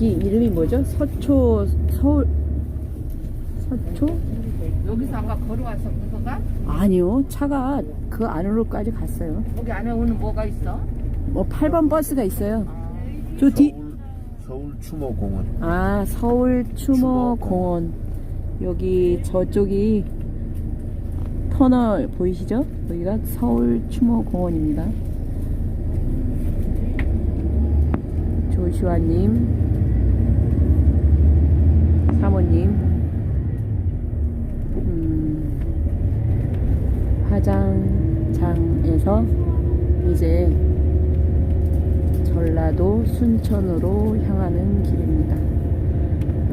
여기 이름이 뭐죠? 서초 서울 서초? 여기서 아까 걸어와서 그거가 아니요 차가 그 안으로까지 갔어요. 거기 안에 오는 뭐가 있어? 뭐 8번 버스가 있어요. 저 뒤. 서울, 서울 추모공원. 아 서울 추모공원 여기 저쪽이 터널 보이시죠? 여기가 서울 추모공원입니다. 조슈아님, 사모님, 음, 화장장에서 이제 전라도 순천으로 향하는 길입니다.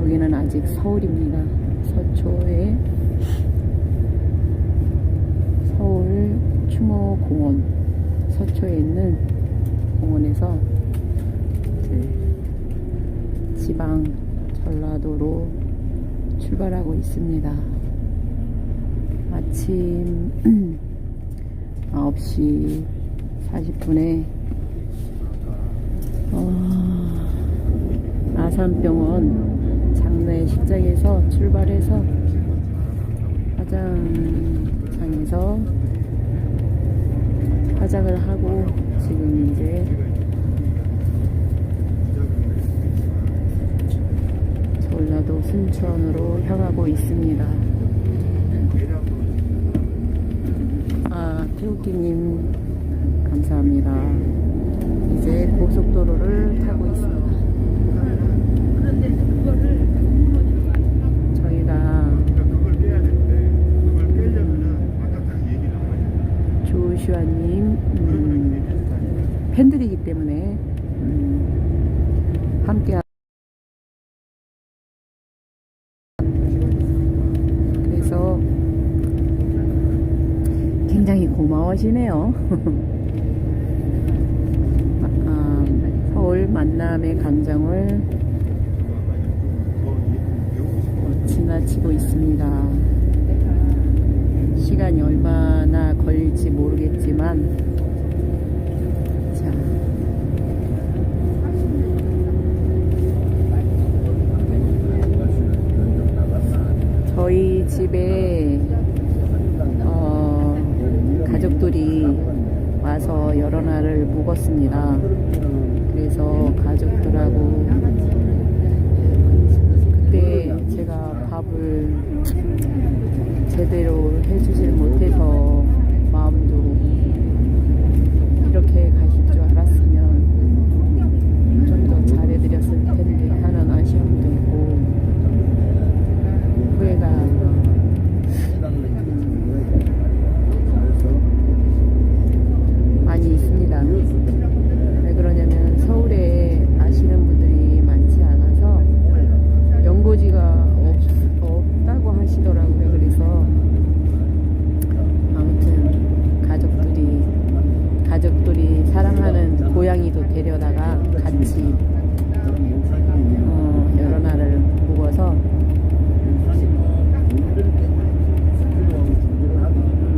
여기는 아직 서울입니다. 서초에 서울 추모공원 서초에 있는 공원에서 지방 전라도로 출발하고 있습니다. 아침 9시 40분에 어, 아산병원 장례 식장에서 출발해서 화장장에서 화장을 하고 지금 이제 전라도 순천으로 향하고 있습니다. 아, 태우기님 감사합니다. 이제 고속도로를 타고 있습니다. 그런데 그거를 저희가 그걸 빼야 되는데 그걸 빼려면은 아까 딱 얘기 나와요. 조슈아님 음, 팬들이기 때문에 음, 함께 그래서 고마워하시네요. 아, 서울 만남의 광장을 지나치고 있습니다. 시간이 얼마나 걸릴지 모르겠지만 자 저희 집에 어, 가족들이 와서 여러 날을 묵었습니다. 그래서 가족들하고 그때 제가 밥을 제대로 해주질 못해서 마음도 이렇게 가실 줄 알았으면 좀 더 잘해드렸을 텐데 하는 아쉬움도 있고 후회가 많이 있습니다. 왜 그러냐면 서울에 아시는 분들이 많지 않아서 연고지가 없, 없다고 하시더라고요. 그래서 아무튼 가족들이 가족들이 사랑하는 고양이도 데려다가 같이 어, 여러 날을 묵어서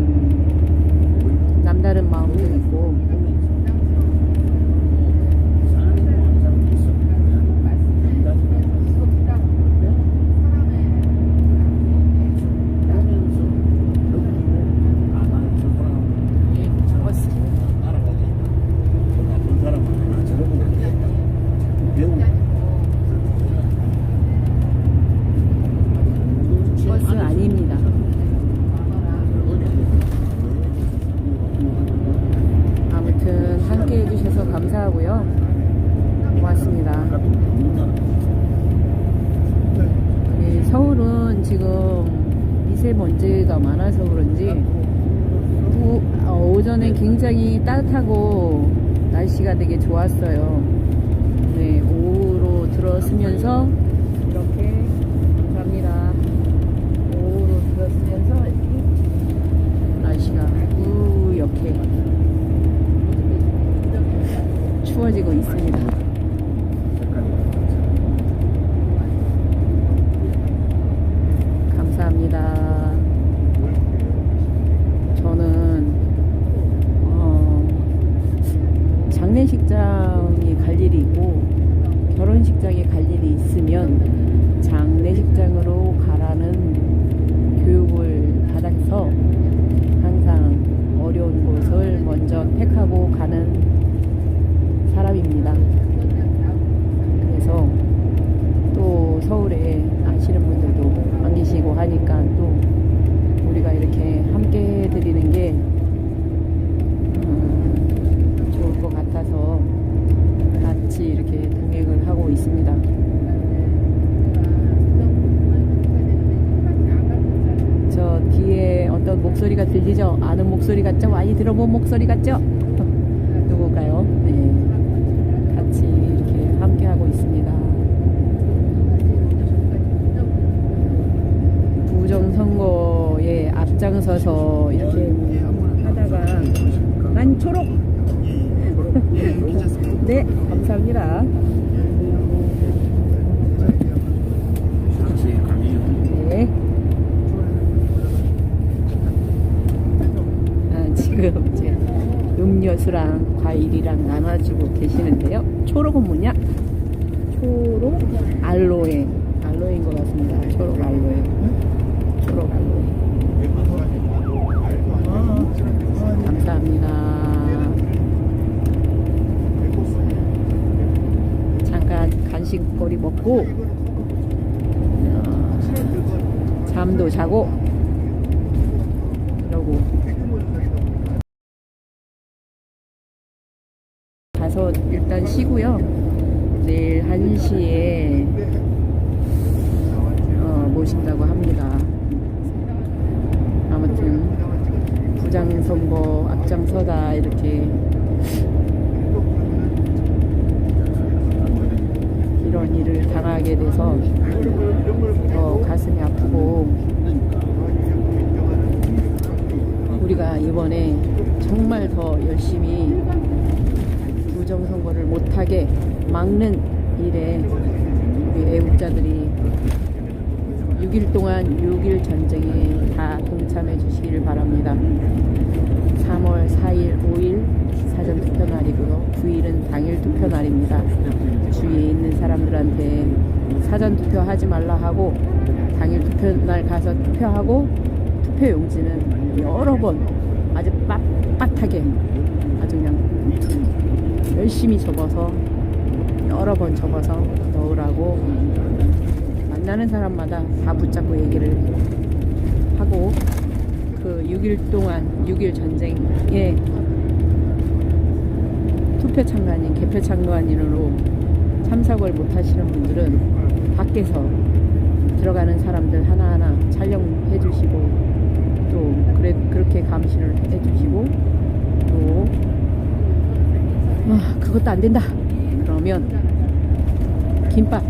음, 남다른 마음도 있고 버스 버스 아닙니다. 아무튼 함께 해주셔서 감사하고요. 고맙습니다. 네, 서울은 지금 미세먼지가 많아서 그런지 오, 어, 오전에 굉장히 따뜻하고 날씨가 되게 좋았어요. 네, 오후로 들어서면서 장례식장에 갈 일이 있고 결혼식장에 갈 일이 있으면 장례식장으로 가라는 교육을 받아서 항상 어려운 곳을 먼저 택하고 가는 목소리가 들리죠? 아는 목소리 같죠? 많이 들어본 목소리 같죠? 누굴까요? 네. 같이 이렇게 함께하고 있습니다. 부정선거에 앞장서서 이렇게 하다가 난 초록! 예, 괜찮습니다. 네, 감사합니다. 혹시 감이 네. 아, 지금 이제 음료수랑 과일이랑 나눠주고 계시는데요. 초록은 뭐냐? 초록 알로에. 알로에인 것 같습니다. 초록 알로에. 초록 알로에. 감사합니다. 잠깐 간식거리 먹고 어, 잠도 자고 그러고 일단 쉬고요. 내일 1시에 어, 모신다고 합니다. 아무튼 부장 선거 앞장서다 이렇게 이런 일을 당하게 돼서 더 가슴이 아프고 우리가 이번에 정말 더 열심히 부정선거를 못하게 막는 일에 우리 애국자들이 6일 동안 6일 전쟁에 다 동참해 주시기를 바랍니다. 3월 4일, 5일 사전 투표 날이고요. 9일은 당일 투표 날입니다. 주위에 있는 사람들한테 사전 투표 하지 말라 하고 당일 투표 날 가서 투표하고 투표 용지는 여러 번 아주 빳빳하게 아주 그냥 열심히 접어서 여러 번 접어서 넣으라고 만나는 사람마다 다 붙잡고 얘기를 하고 그 6일 동안 6일 전쟁에 투표 참관인, 개표 참관인으로 참석을 못 하시는 분들은 밖에서 들어가는 사람들 하나하나 촬영해 주시고 또 그래, 그렇게 감시를 해 주시고 또 아, 그것도 안 된다. 그러면 김밥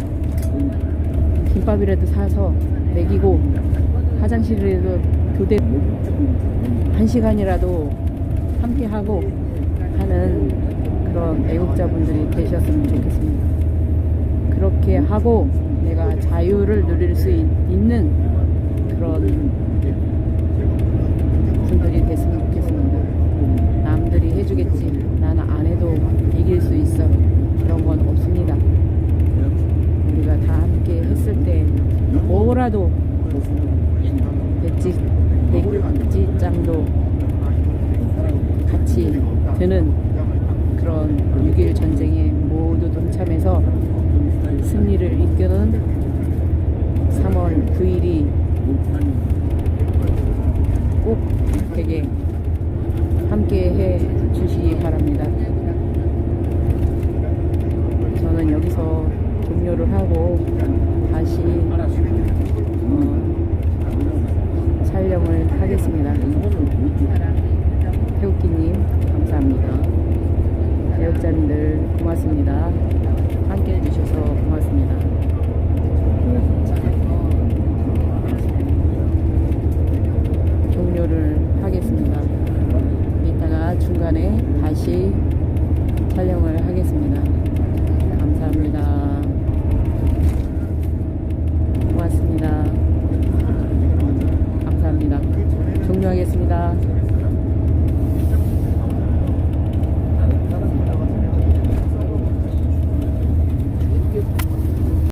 김밥이라도 사서 먹이고 화장실이라도 교대 한 시간이라도 함께 하고 하는 그런 애국자분들이 되셨으면 좋겠습니다. 그렇게 하고 내가 자유를 누릴 수 있- 있는 그런 분들이 됐으면 좋겠습니다. 해주겠지. 나는 안 해도 이길 수 있어. 그런 건 없습니다. 우리가 다 함께 했을 때 뭐라도 백지 백지장도 같이 드는 그런 6일 전쟁에 모두 동참해서 승리를 이끄는 3월 9일이 꼭 되게 함께 해 주시기 바랍니다. 저는 여기서 종료를 하고 다시 어, 촬영을 하겠습니다. 태국기님 감사합니다. 애국자님들 고맙습니다. 함께 해주셔서 고맙습니다. 종료를 하겠습니다. 이따가 중간에 다시 촬영을 하겠습니다.